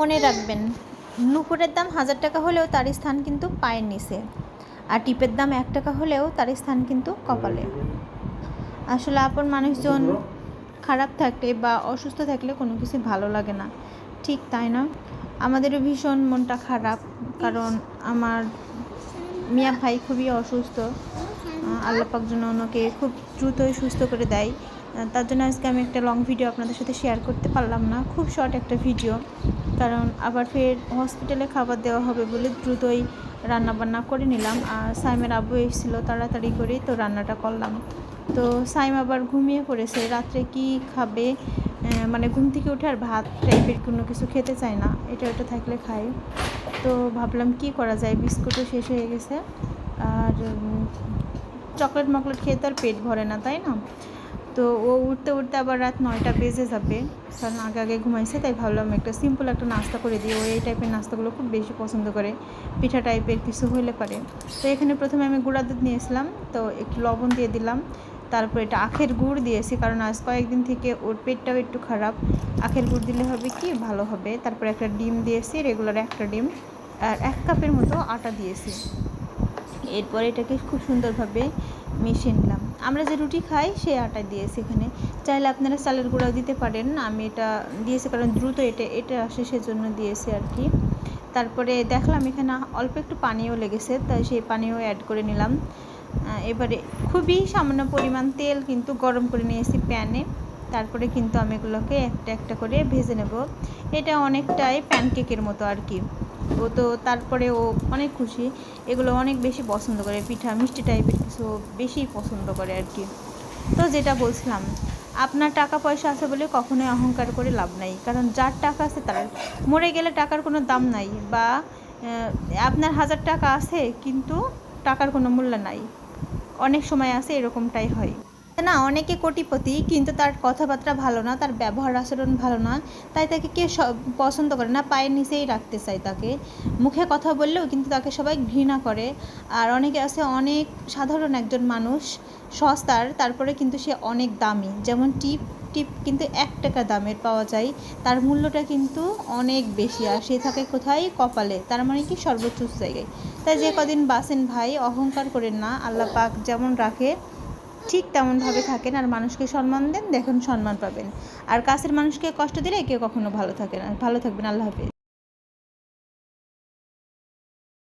মনে রাখবেন। নুপুরের দাম হাজার টাকা হলেও তার স্থান কিন্তু পায়ের নিচে। আর টিপের দাম এক টাকা হলেও তার স্থান কিন্তু কপালে। আসলে আপন মানুষজন খারাপ থাকলে বা অসুস্থ থাকলে কোনো কিছু ভালো লাগে না। ঠিক তাই না আমাদেরও ভীষণ মনটা খারাপ। কারণ আমার মিয়া ভাই খুবই অসুস্থ। আল্লাপাক যেন ওনাকে খুব দ্রুতই সুস্থ করে দেয়। তার জন্য আজকে আমি একটা লং ভিডিও আপনাদের সাথে শেয়ার করতে পারলাম না। খুব শর্ট একটা ভিডিও কারণ আবার ফের হসপিটালে খাবার দেওয়া হবে বলে দ্রুতই রান্না বান্না করে নিলাম। আর সাইমের আব্বু এসেছিল তাড়াতাড়ি করেই তো রান্নাটা করলাম। তো সাইম আবার ঘুমিয়ে পড়েছে। রাত্রে কি খাবে? মানে ঘুম থেকে উঠে আর ভাত টাইপের কোনো কিছু খেতে চায় না। এটা ওটা থাকলে খায়। তো ভাবলাম কি করা যায়? বিস্কুটও শেষ হয়ে গেছে। আর চকলেট মকলেট খেয়ে তো আর পেট ভরে না, তাই না? তো ও উঠতে উঠতে আবার রাত নয়টা বেজে যাবে। কারণ আগে আগে ঘুমাইছে, তাই ভাবলাম একটা সিম্পল একটা নাস্তা করে দিই। ও এই টাইপের নাস্তাগুলো খুব বেশি পছন্দ করে। পিঠা টাইপের কিছু হলে পারে। তো এখানে প্রথমে আমি গুঁড়া দুধ নিয়েছিলাম, তো একটু লবণ দিয়ে দিলাম। তারপর এটা আখের গুড় দিয়েছি, কারণ আজ কয়েকদিন থেকে ওর পেটটাও একটু খারাপ। আখের গুড় দিলে হবে কি? ভালো হবে। তারপর একটা ডিম দিয়েছি রেগুলার একটা ডিম। আর এক কাপের মতো আটা দিয়েছি। এরপর এটাকে খুব সুন্দরভাবে মিশিয়ে নিলাম। আমরা যে রুটি খাই সেই আটা দিয়েছি এখানে। চাইলে আপনারা চালের গুঁড়াও দিতে পারেন। আমি এটা দিয়েছি কারণ দ্রুত এটা এটা আসে সেজন্য দিয়েছি আর কি। তারপরে দেখলাম এখানে অল্প একটু পানিও লেগেছে, তাই সেই পানিও অ্যাড করে নিলাম। এবারে খুবই সামান্য পরিমাণ তেল কিন্তু গরম করে নিয়েছি প্যানে তারপরে কিন্তু আমি এগুলোকে একটা একটা করে ভেজে নেব। এটা অনেকটাই প্যানকেকের মতো আর কি। ও তো তারপরে ও অনেক খুশি। এগুলো অনেক বেশি পছন্দ করে। পিঠা মিষ্টি টাইপের কিছু বেশি পছন্দ করে আর কি। তো যেটা বলছিলাম, আপনার টাকা পয়সা আছে বলে কখনোই অহংকার করে লাভ নাই। কারণ যার টাকা আছে তার। মরে গেলে টাকার কোনো দাম নাই বা আপনার হাজার টাকা আছে কিন্তু টাকার কোনো মূল্য নাই। অনেক সময় আছে এরকমটাই হয়। না, অনেকে কোটিপতি, কিন্তু তার কথাবার্তা ভালো না, তার ব্যবহার আচরণ ভালো না, তাই তাকে কে পছন্দ করে না, পায়ের নিচেই রাখতে চায় তাকে। মুখে কথা বললেও কিন্তু তাকে সবাই ঘৃণা করে। আর অনেকে আছে, অনেক সাধারণ একজন মানুষ, সস্তার, তারপরে কিন্তু সে অনেক দামি। যেমন টিপ টিপ কিন্তু এক টাকা দামের পাওয়া যায়। তার মূল্যটা কিন্তু অনেক বেশি, আর সে থাকে কোথায়? কপালে। তার মানে কি? সর্বোচ্চ জায়গায়। তাই যে কদিন বাসেন ভাই, অহংকার করেন না, আল্লাহ পাক যেমন রাখে ঠিক তেমনভাবে থাকেন আর মানুষকে সম্মান দেন, দেখুন সম্মান পাবেন। আর কাছের মানুষকে কষ্ট দিলে কেউ কখনো ভালো থাকে না। ভালো থাকবেন, আল্লাহ হাফিজ।